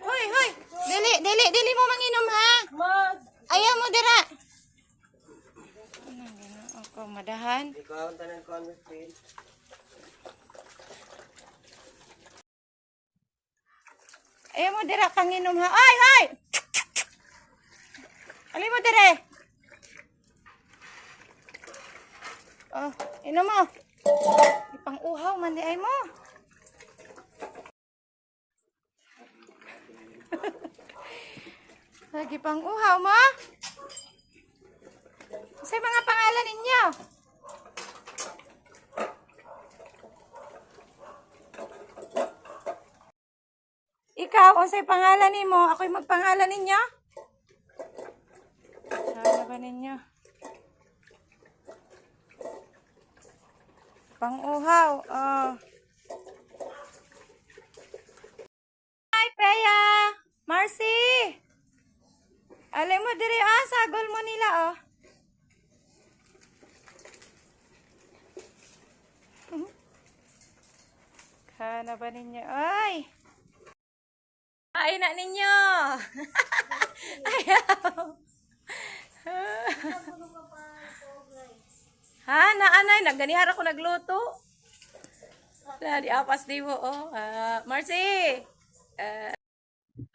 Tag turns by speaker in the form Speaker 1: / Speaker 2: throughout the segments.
Speaker 1: Hoy, hoy. Dili, dili, dili mo manginom ha.
Speaker 2: Mag!
Speaker 1: Ayaw mo dira. Ano ako madahan?
Speaker 2: Ikaw ang tanan ko ang Phil.
Speaker 1: Ayaw mo dira panginom ha. Ay, ay. Ali mo dire. Oh, inom mo. Ipang uhaw man di ay mo. Lagi pang uhaw mo. Sa mga pangalan ninyo? Ikaw, unsay pangalan nimo? Ako'y magpangalan ninyo? Sana ba ninyo? Panguhaw. Oh. Marcy! Alam mo diri ah, sagol mo nila oh. Kana ba ninyo? Ay! Ay na ninyo! Ayaw! ha? Naanay, nagganihar ako nagluto. Wala, di apas di mo, oh. Ah, Marcy!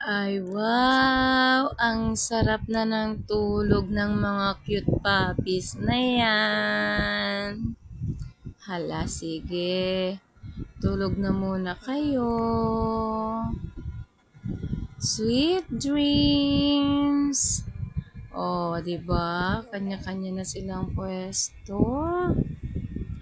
Speaker 3: Ay, wow! Ang sarap na ng tulog ng mga cute puppies na yan. Hala, sige. Tulog na muna kayo. Sweet dreams! Oh, di ba? Kanya-kanya na silang pwesto.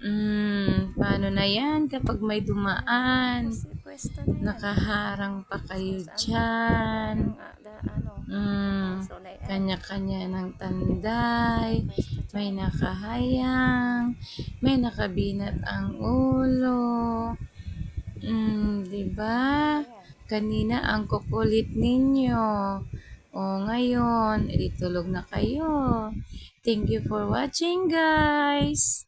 Speaker 3: Mm, paano na yan kapag may dumaan?
Speaker 1: Pwesto na yan.
Speaker 3: Nakaharang pa kayo dyan.
Speaker 1: Ah, ano,
Speaker 3: Mm,
Speaker 1: yan.
Speaker 3: kanya-kanya ng tanday. May nakahayang. May nakabinat ang ulo. Mm, di ba? Kanina ang kukulit ninyo. O ngayon, edi tulog na kayo. Thank you for watching, guys.